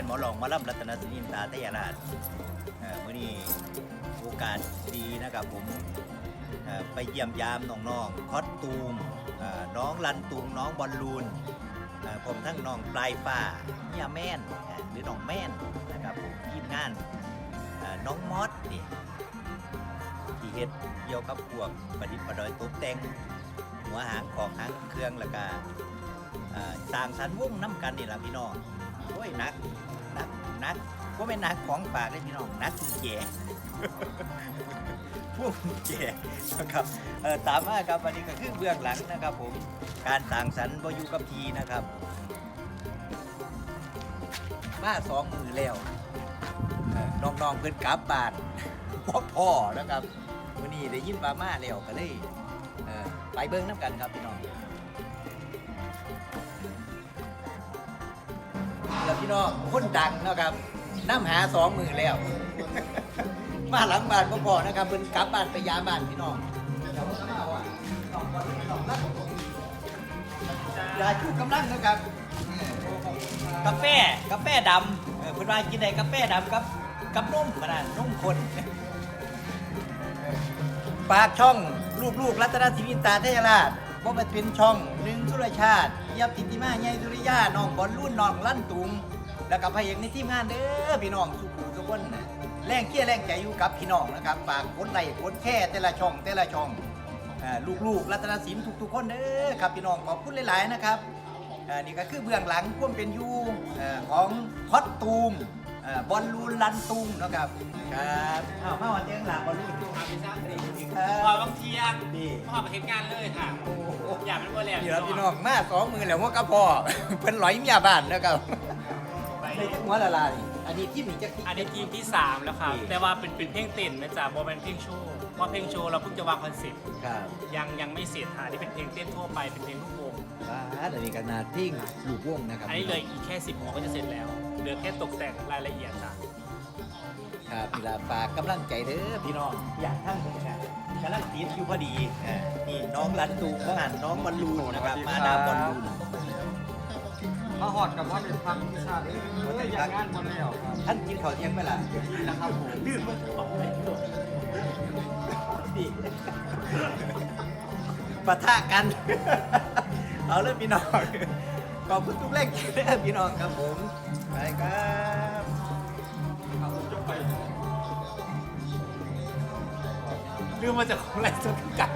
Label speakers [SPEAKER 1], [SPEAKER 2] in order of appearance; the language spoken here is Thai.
[SPEAKER 1] นหมอหลองหมาล่ำรัตนศิรินตาเตยราชเมื่อนี้โอกาสดีนะครับผมไปเยี่ยมยามน้องๆคอสตูมน้องลันตุงน้องบอลลูนผมทั้งน้องปลายฟ้าเมียแม่นหรือน้องแม่นนะครับผมทีมงานน้องมอสนี่ที่เฮ็ดเกี่ยวกับพวกประดิษฐ์ประดอยตกแต่งหัวหางของหางเครื่องแล้วก็เอ่างสรรค์วงน้ำกันนี่ล่ะพี่น้อง โอ้ยนักนักนักก็เป็นนักของฝากได้พี่น้องนักกุญแจพวกกุญแจนะครับเออตามมาครับวันนี้ก็คือเบื้องหลังนะครับ ผมการสร้างสรรค์บอยู่กับทีนะครับ มาสองมือแล้วเอ่อน้องๆเพิ่นกลับบ้านพ่อพ่อนะครับวันนี้ได้ยินว่ามาแล้วก็เลยไปเบิ้งน้ำกันครับพี่น้อง แล้วพี่น้องคนดังนะครับน้ำหาสองมือแล้ว มาหลังบ้านพ่อพ่อนะครับเพิ่นกลับบ้านไปยามบ้านพี่น้องเดี๋ยวผมเอาอะน้องก่อนน้องรักยาชูกำลังนะครับเออกาแฟกาแฟดำเออเพิ่นว่ากินได้กาแฟดำกับกับนมขนาดนมข้นปากช่องลูกๆรัตนศิวินตาเทยราชว่ามันเป็นช่องหนึ่งสุรชาติ ยับติติมาใหญ่สุริยาน้องบอลรุ่นน้องลั่นตุง แล้วกับพระเอกในทีมงานเด้อพี่น้องสุขุทุกคนนะแรงเคียร์แรงใจอยู่กับพี่น้องนะครับฝากคนไลค์คนแค่แต่ละช่องแต่ละช่องลูกลูกๆรัตนศิลป์ทุกๆคนเด้อครับพี่น้องขอบคุณหลาย ๆ นะครับนี่ก็คือเบื้องหลังควมเป็นยูของคอตตูม อ่าบอลลูนลันตุงนะครับครับอ้าวมาวันเจียงหลังบอลลูน
[SPEAKER 2] พาไปสร้างเพลง
[SPEAKER 1] ครั
[SPEAKER 2] พอบบางเทียง
[SPEAKER 1] นี่
[SPEAKER 2] พ่อมาเฮ็ดงานเลยค่ะ
[SPEAKER 1] โอ้โห
[SPEAKER 2] อยากเป็นว่าแหลม
[SPEAKER 1] เดี๋ยวพี่น้องมาสองมือแล้วว่ากระพอ เพิ่นร้อยเมียบ้านนะครับ
[SPEAKER 2] ไป
[SPEAKER 1] ในจังหวัดละลายอันนี้ที่มีจักที่
[SPEAKER 2] อันนี้ทีมที่ 3 แล้วครับ
[SPEAKER 1] นี่
[SPEAKER 2] แต่ว่าเป็นเป็นเพลงเต้นนะจ๊ะโมเป็นเพลงโชว์เพราะเพลงโชว์เราเพิ่งจะวางคอนเซ็ปต์
[SPEAKER 1] ครับ
[SPEAKER 2] ยังยังไม่เสร็จค่ะอันนี่เป็นเพลงเต้นทั่วไปเป็นเพลงลูกวง
[SPEAKER 1] อ่าอันนี้ก็นาทิ้งลูกวงนะครับ
[SPEAKER 2] อันนี้เลยอีกแค่ 10โมงก็จะเสร็จแล้วเหลือแค่ตกแต่งรายละเอียดจ้ะ
[SPEAKER 1] ครับพี่ลาฝากกำลังใจเด้อพี่น้องอยากทั้งคนนะกำลังติดอยู่พอดี อ่า นี่น้องรันตูเขาหันน้องบอลลูนนะครับ มาดามบอลลูน
[SPEAKER 3] มา หอดกับว่าเป็นพังพิชาเลยอย่างงานมาแล้วครับ
[SPEAKER 1] ท่านกินข้าวเที่ยงไหมล่ะ
[SPEAKER 3] นะครับผม
[SPEAKER 1] ลื่นมันออกไปดีปะทะกัน เอาเลยพี่น้องขอบคุณทุกแรงใจเด้อพี่น้องครับผมไปครับ
[SPEAKER 3] เอาจบไป
[SPEAKER 2] ลืมมาจากของไรสดกัน